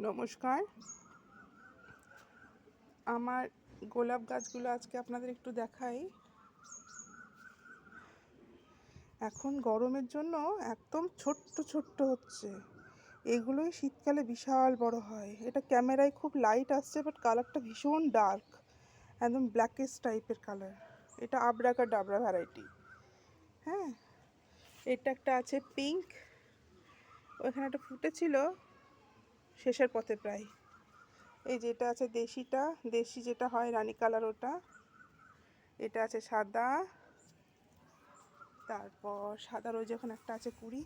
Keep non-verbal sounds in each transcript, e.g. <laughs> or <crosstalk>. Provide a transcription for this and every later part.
নমস্কার। আমার গোলাপ গাছগুলো আজকে আপনাদের একটু দেখাই। এখন গরমের জন্য একদম ছোট্ট ছোট্ট হচ্ছে। এগুলোই শীতকালে বিশাল বড় হয়। এটা ক্যামেরায় খুব লাইট আসছে বাট কালারটা ভীষণ ডার্ক একদম ব্ল্যাকেস টাইপের কালার এটা আবরাকা ডাবরা ভ্যারাইটি হ্যাঁ এটা একটা আছে পিঙ্ক ওখানে একটা ফুটেছিল শেষের পথে প্রায়। এই যেটা আছে দেশিটা, দেশি যেটা হয় রানী কালার ওটা। এটা আছে সাদা। তারপর সাদার ওই যখন একটা আছে কুড়ি,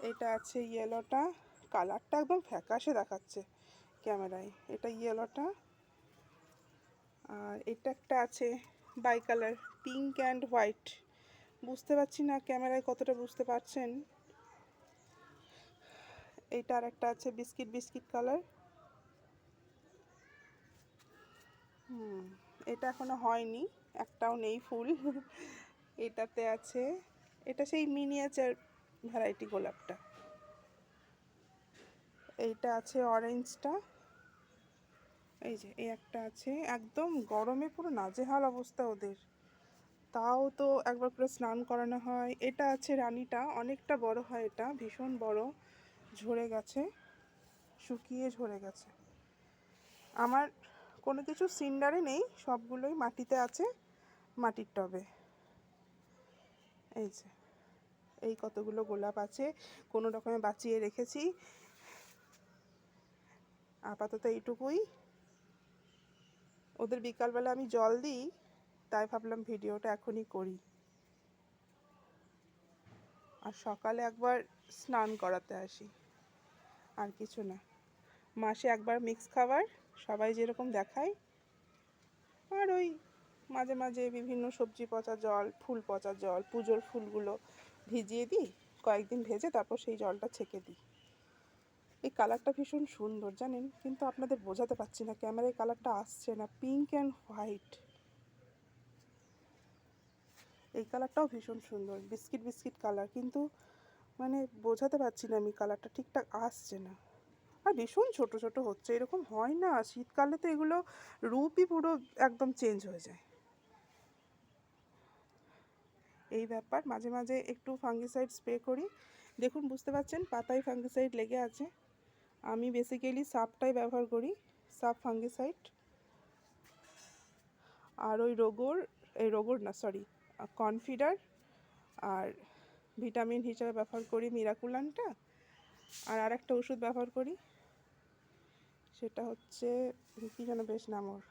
এটা আছে ইয়েলোটা। কালারটা একদম ফ্যাকাশে দেখাচ্ছে ক্যামেরায়। এটা ইয়েলোটা। আর এটা একটা আছে bi colour, pink and white. বুঝতে পারছি না ক্যামেরায় কতটা বুঝতে পারছেন? এইটা আর একটা আছে বিস্কিট বিস্কিট কালার। হুম, এটা এখনও হয়নি, একটাও নেই ফুল। <laughs> এটাতে আছে, এটা সেই মিনিয়েচার ভ্যারাইটি গোলাপটা। এইটা আছে অরেঞ্জটা এই যে, এই একটা আছে, একদম গরমে পুরো নাজেহাল অবস্থা ওদের। তাও তো একবার করে স্নান করানো হয়। এটা আছে রানীটা, অনেকটা বড় হয় এটা, ভীষণ বড়। ঝরে গেছে, শুকিয়ে ঝরে গেছে। আমার কোনো কিছু সিন্ডারে নেই, সবগুলোই মাটিতে আছে, মাটির টবে। এই যে, এই কতগুলো গোলাপ আছে, কোনো রকমে বাঁচিয়ে রেখেছি। আপাতত এইটুকুই। ওদের বিকালবেলা আমি জল দিই, তাই ভাবলাম ভিডিওটা এখনই করি। আর সকালে একবার স্নান করাতে আসি। আর কিছু না। মাসে একবার মিক্স খাবার, সবাই যেরকম দেখায়। আর ওই মাঝে মাঝে বিভিন্ন সবজি পচা জল, ফুল পচা জল, পুজোর ফুলগুলো ভিজিয়ে দিই, কয়েকদিন ভেজে তারপর সেই জলটা ছেঁকে দিই। এই কালারটা ভীষণ সুন্দর, জানেন? কিন্তু আপনাদের বোঝাতে পারছি না ক্যামেরায় কালারটা আসছে না পিঙ্ক অ্যান্ড হোয়াইট এই কালারটাও ভীষণ সুন্দর বিস্কিট বিস্কিট কালার কিন্তু মানে বোঝাতে পারছি না আমি কালারটা ঠিকঠাক আসছে না। আর ভীষণ ছোট ছোট হচ্ছে, এরকম হয় না। শীতকালে তো এগুলো রূপই পুরো একদম চেঞ্জ হয়ে যায়। এই ব্যাপার, মাঝে মাঝে একটু ফাঙ্গিসাইড স্প্রে করি। দেখুন, বুঝতে পারছেন, পাতায় ফাঙ্গিসাইড লেগে আছে। আমি বেসিক্যালি সাপটাই ব্যবহার করি, সাপ ফাঙ্গিসাইড আর ওই রোগর, এই রোগর না সরি কনফিডার আর ভিটামিন হিসাবে ব্যবহার করি মিরাকুলানটা। আর আরেকটা ওষুধ ব্যবহার করি, সেটা হচ্ছে, কী যেন বেশ নাম ওর।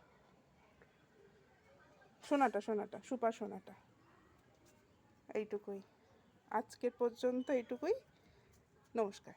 সোনাটা সোনাটা, সুপার সোনাটা। এইটুকুই। আজকের পর্যন্ত এইটুকুই। নমস্কার।